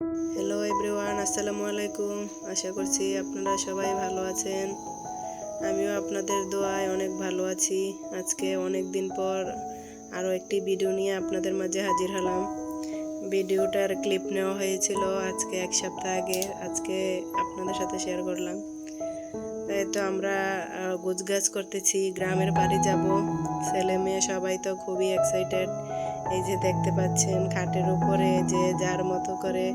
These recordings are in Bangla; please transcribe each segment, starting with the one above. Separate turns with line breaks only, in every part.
হ্যালো এভরিওয়ান আসসালামু আলাইকুম। আশা করছি আপনারা সবাই ভালো আছেন। আমিও আপনাদের দোয়ায় অনেক ভালো আছি। আজকে অনেক দিন পর আরও একটি ভিডিও নিয়ে আপনাদের মাঝে হাজির হলাম। ভিডিওটার ক্লিপ নেওয়া হয়েছিল আজকে এক সপ্তাহ আগে। আজকে আপনাদের সাথে শেয়ার করলাম। তাই তো আমরা আহ, গোছগাছ করতেছি গ্রামের বাড়ি যাব। ছেলে মেয়ে সবাই তো খুবই এক্সাইটেড এই যে দেখতে পাচ্ছেন খাটের উপরে যে যার মতো করে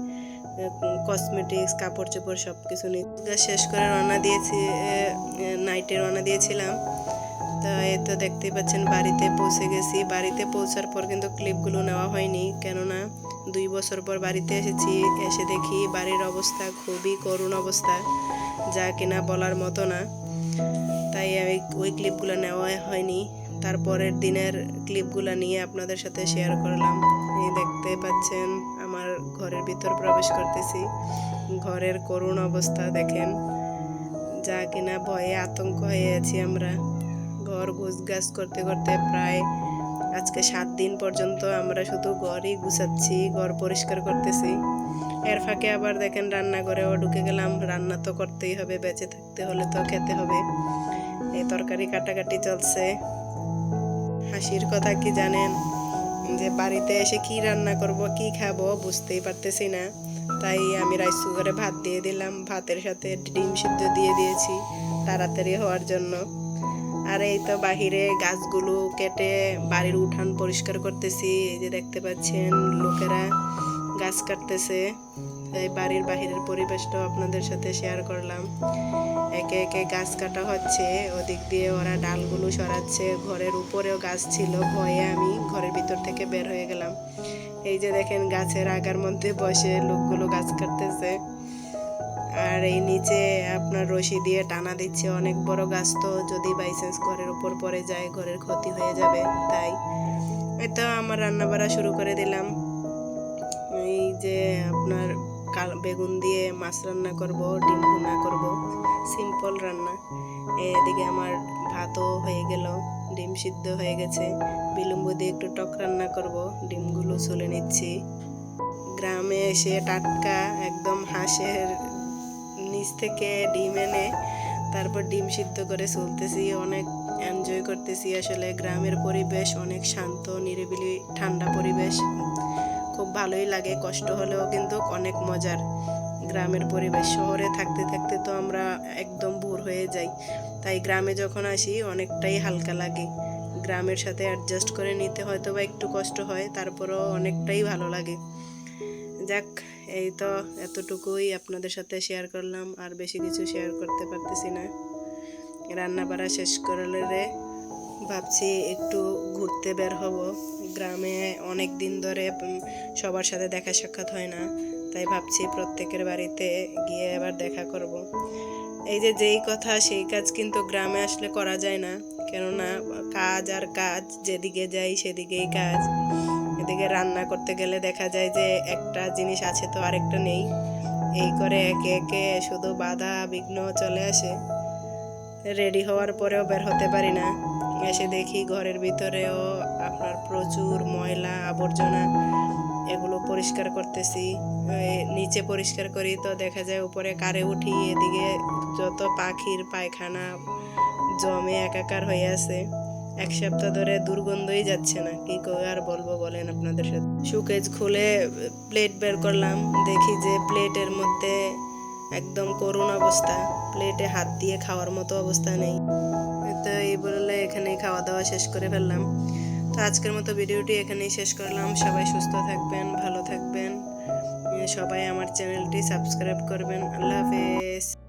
কসমেটিক্স কাপড় চোপড় সব কিছু নিয়ে শেষ করে রওনা দিয়েছি নাইটে রওনা দিয়েছিলাম। তো এই তো দেখতেই পাচ্ছেন, বাড়িতে পৌঁছে গেছি। বাড়িতে পৌঁছার পর কিন্তু ক্লিপগুলো নেওয়া হয়নি। কেননা দুই বছর পর বাড়িতে এসেছি, এসে দেখি বাড়ির অবস্থা খুবই করুণ অবস্থা, যা কিনা বলার মতো না। তাই ওই ক্লিপগুলো নেওয়া হয়নি। তারপরের দিনের ক্লিপগুলো নিয়ে আপনাদের সাথে শেয়ার করলাম। এই দেখতে পাচ্ছেন, আমার ঘরের ভিতর প্রবেশ করতেছি। ঘরের করুণ অবস্থা দেখেন, যা কিনা ভয়ে আতঙ্ক হয়ে আছি আমরা। ঘর গাছ করতে করতে প্রায় আজকে সাত দিন পর্যন্ত আমরা শুধু ঘরই গুছাচ্ছি, ঘর পরিষ্কার করতেছি। এর ফাঁকে আবার দেখেন রান্নাঘরেও ঢুকে গেলাম। রান্না তো করতেই হবে, বেঁচে থাকতে হলে তো খেতে হবে। এই তরকারি কাটাকাটি চলছে। হাসির কথা কি জানেন? যে বাড়িতে এসে কি রান্না করব, কি খাব বুঝতেই পারতেছি না। তাই আমি রাইস কুকারে ভাত দিয়ে দিলাম, ভাতের সাথে ডিম সিদ্ধ দিয়ে দিয়েছি তাড়াতাড়ি হওয়ার জন্য। আর এই তো বাহিরে গাছগুলো কেটে বাড়ির উঠান পরিষ্কার করতেছি, এই যে দেখতে পাচ্ছেন লোকেরা গাছ কাটতেছে। বাড়ির বাহিরের পরিবেশটাও আপনাদের সাথে শেয়ার করলাম। একে একে গাছ কাটা হচ্ছে, ওদিক দিয়ে ওরা ডালগুলো সরাচ্ছে, ঘরের উপরেও গাছ ছিল, ভয়ে আমি ঘরের ভিতর থেকে বের হয়ে গেলাম। এই যে দেখেন গাছের আগার মধ্যে বসে লোকগুলো গাছ কাটতেছে। আর এই নিচে আপনার রশি দিয়ে টানা দিচ্ছে, অনেক বড় গাছ তো যদি বাইচান্স ঘরের উপর পড়ে যায়, ঘরের ক্ষতি হয়ে যাবে, তাই। তো আমার রান্না বাড়া শুরু করে দিলাম। এই যে আপনার বেগুন দিয়ে মাছ রান্না করব, ডিম ভুনা করব সিম্পল রান্না। এদিকে আমার ভাতও হয়ে গেল, ডিম সিদ্ধ হয়ে গেছে। বিলম্ব দিয়ে একটু টক রান্না করব, ডিমগুলো চলে নিচ্ছি। গ্রামে এসে টাটকা একদম হাঁসের নিচ থেকে ডিম এনে তারপর ডিম সিদ্ধ করে চলতেছি অনেক এনজয় করতেছি। আসলে গ্রামের পরিবেশ অনেক শান্ত, নিরিবিলি, ঠান্ডা পরিবেশ। খুব ভালোই লাগে, কষ্ট হলেও কিন্তু অনেক মজার। গ্রামের পরিবেশ, শহরে থাকতে থাকতে তো আমরা একদম ভোর হয়ে যাই। তাই গ্রামে যখন আসি অনেকটাই হালকা লাগে। গ্রামের সাথে অ্যাডজাস্ট করে নিতে হয়তো বা একটু কষ্ট হয়, তারপরও অনেকটাই ভালো লাগে। যাক, এই তো এতটুকুই আপনাদের সাথে শেয়ার করলাম, আর বেশি কিছু শেয়ার করতে পারতেছি না। রান্না বাড়া শেষ করলে রে ভাবছি একটু ঘুরতে বের হব। গ্রামে অনেক দিন ধরে সবার সাথে দেখা সাক্ষাৎ হয় না। তাই ভাবছি প্রত্যেকের বাড়িতে গিয়ে এবার দেখা করব। এই যে যেই কথা, সেই কাজ কিন্তু গ্রামে আসলে করা যায় না। কেননা, কাজ আর কাজ, যেদিকে যাই সেদিকেই কাজ। এদিকে রান্না করতে গেলে দেখা যায় যে একটা জিনিস আছে তো আরেকটা নেই। এই করে একে একে শুধু বাধা বিঘ্ন চলে আসে। রেডি হওয়ার পরেও বের হতে পারি না। এসে দেখি ঘরের ভিতরেও আপনার প্রচুর ময়লা, আবর্জনা এগুলো পরিষ্কার করতেছি। নিচে পরিষ্কার করি তো দেখা যায় উপরে কারে উঠি, এদিকে যত পাখির পায়খানা জমে একাকার হয়ে আছে। এক সপ্তাহ ধরে দুর্গন্ধই যাচ্ছে না। কি আর বলব বলেন আপনাদের সাথে। সুকেজ খুলে প্লেট বের করলাম। দেখি যে প্লেটের মধ্যে একদম করুণ অবস্থা। প্লেটে হাত দিয়ে খাওয়ার মতো অবস্থা নেই। তো এই বলে এখানেই খাওয়া দাওয়া শেষ করে ফেললাম। তো আজকের মতো ভিডিওটি এখানেই শেষ করলাম। সবাই সুস্থ থাকবেন, ভালো থাকবেন। সবাই আমার চ্যানেলটি সাবস্ক্রাইব করবেন। আল্লাহ হাফেজ।